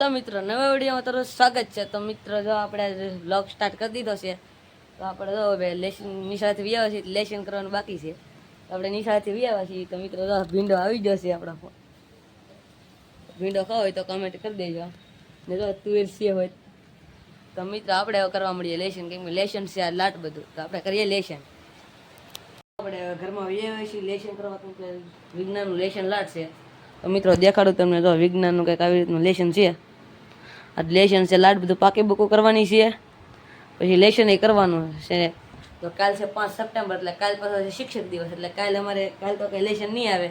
તો મિત્રો, નવા વિડીયોમાં તમારું સ્વાગત છે. તો મિત્રો, જો આપણે બ્લોગ સ્ટાર્ટ કરી દીધો છે, તો આપણે જો હવે લેશન નિશાળથી વ્યાવા છીએ લેશન કરવાનું બાકી છે. આપણે નિશાળથી વ્યાવા છીએ, તો મિત્રો, જો ભીંડો આવી જશે આપણા ફોન ભીંડો ખાવ હોય તો કમેન્ટ કરી દેજો. ને જો છે હોય તો મિત્રો, આપણે કરવા મળીએ લેશન, કેમ લેશન છે આ લાટ બધું. તો આપણે કરીએ લેશન. આપણે ઘરમાં વ્યાવા છીએ, લેશન કરવા વિજ્ઞાનનું લેશન લાટ છે. તો મિત્રો, દેખાડું તમને તો વિજ્ઞાનનું કંઈક આવી રીતનું લેશન છે. આ લેશન છે, લાડ બધું પાકી બુકો કરવાની છે. પછી લેશન એ કરવાનું છે. તો કાલ છે પાંચ સપ્ટેમ્બર, એટલે કાલ પાછો છે શિક્ષક દિવસ, એટલે કાલ અમારે, કાલ તો કંઈ લેશન નહીં આવે.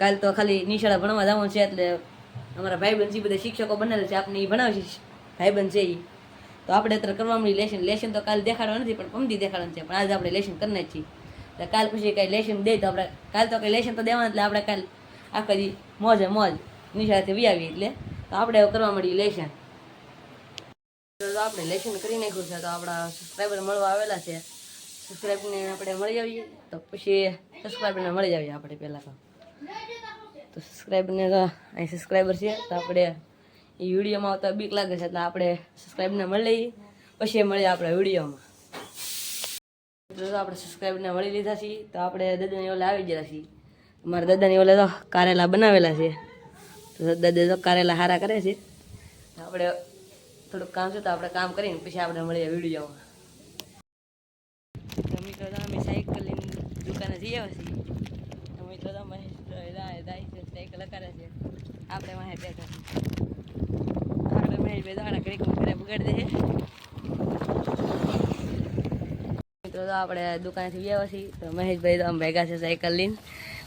કાલ તો ખાલી નિશાળા ભણવા જવાનું છે, એટલે અમારા ભાઈબંધ જે બધા શિક્ષકો બનેલા છે આપણે એ ભણાવશે ભાઈબંધ છે એ તો આપણે અત્યારે કરવા મળી લેશન લેશન તો કાલ દેખાડવા નથી, પણ પમદી દેખાડવાનું છે, પણ આજે આપણે લેશન કરી છીએ. એટલે કાલ પછી કાંઈ લેશન દે તો આપણે, કાલ તો કંઈ લેશન તો દેવાનું એટલે આપણે કાલ આખા દી મોજે મોજ. નિશાળથી વી આવીએ એટલે. તો આપણે કરવા મળીએ લેશન. તો આપણે લેશન કરી નાખ્યું છે, તો આપણા સબસ્ક્રાઈબર મળવા આવેલા છે. સબસ્ક્રાઈબને આપણે મળી આવીએ, તો પછી સબસ્ક્રાઈબને મળી આવીએ આપણે પહેલાં તો. તો સબસ્ક્રાઈબને તો અહીં સબસ્ક્રાઈબર છે, તો આપણે એ વિડીયોમાં આવતા બીક લાગે છે, એટલે આપણે સબસ્ક્રાઈબને મળી પછી એ મળીએ આપણે વિડીયોમાં તો આપણે સબસ્ક્રાઈબને મળી લીધા છીએ, તો આપણે દાદાને ઓલે આવી ગયા છીએ. મારા દાદાની ઓલે તો કારેલા બનાવેલા છે. તો દાદા તો કારેલા હારા કરે છે. આપણે થોડુંક કામ છે તો આપણે કામ કરીને પછી આપણે મળીએ વિડીયોમાં. તો મિત્રો તો અમે સાયકલ લઈને દુકાને જઈ છીએ. મિત્રો તો છે, સાયકલ કરે છે. આપણે વાહે બેઠા આપણે મહેશ બે દાડા કરી ઘરે બગાડી દે મિત્રો તો આપણે દુકાનેથી આવ્યા છીએ. તો મહેશભાઈ તો આમ ભેગા છે સાયકલ લઈને.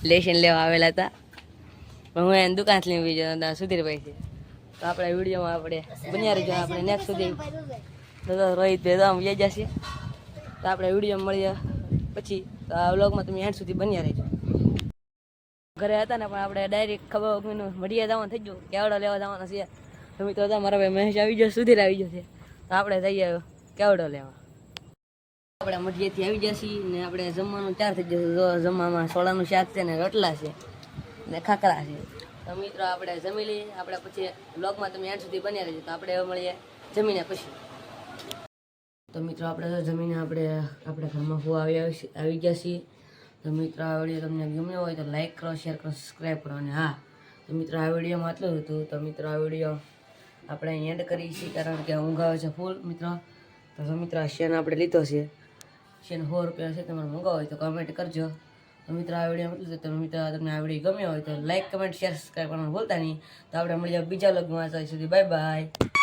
લેશન લેવા આવેલા હતા. હું એને દુકાનથી લઈને બીજો સુધીરભાઈ છે. તો આપણે વિડીયોમાં આપણે બન્યા રહીજો. આપણે નેક્સ્ટ સુધી તો રોહિતભાઈ તો આમ વ્યાજ તો આપણે વીડિયો મળીએ પછી. તો આ વ્લોગમાં તમે એન્ડ સુધી બન્યા રહીજો. ઘરે હતા ને, પણ આપણે ડાયરેક્ટ ખબર વગરનું મઢિયા જવાનું થઈ ગયું. કેવડો લેવા જવાનો છે? તો મિત્રો હતા, મારા ભાઈ મહેશ આવી ગયો, સુધીર આવી ગયો છે. તો આપણે જઈએ કેવડો લેવા આપણે મઢિયાથી આવી જશે ને આપણે જમવાનું ચાર થઈ જશે. જમવામાં સોળાનું શાક છે ને રોટલા છે ને ખાખરા છે. તો મિત્રો આપણે જમી લઈએ. આપણે પછી બ્લોગમાં તમે એન્ડ સુધી બન્યા રહેજો. તો આપણે મળીએ જમીને પછી. તો મિત્રો આપણે જમીને આપણે આપણે ઘરમાં હું આવી આવી ગયા છીએ તો મિત્રો આ વીડિયો તમને ગમ્યો હોય તો લાઈક કરો શેર કરો સબસ્ક્રાઈબ કરો અને હા. તો મિત્રો આ વિડીયોમાં આટલું હતું. તો મિત્રો આ વીડિયો આપણે એન્ડ કરીએ છીએ કારણ કે ઊંઘ આવે છે ફૂલ મિત્રો, તો મિત્રો આ શેન આપણે લીધો છે. શેન સો રૂપિયા છે તમારે મંગાવો હોય તો કમેન્ટ કરજો. તો મિત્રો, આ વીડિયો મતલબ છે તમે મિત્રો તમને આ વીડિયો ગમ્યો હોય તો લાઈક કમેન્ટ શેર સબસ્ક્રાઈબ કરવાનું ભૂલતા નહીં. તો આપણે મળીએ બીજા લોગમાં સુધી બાય બાય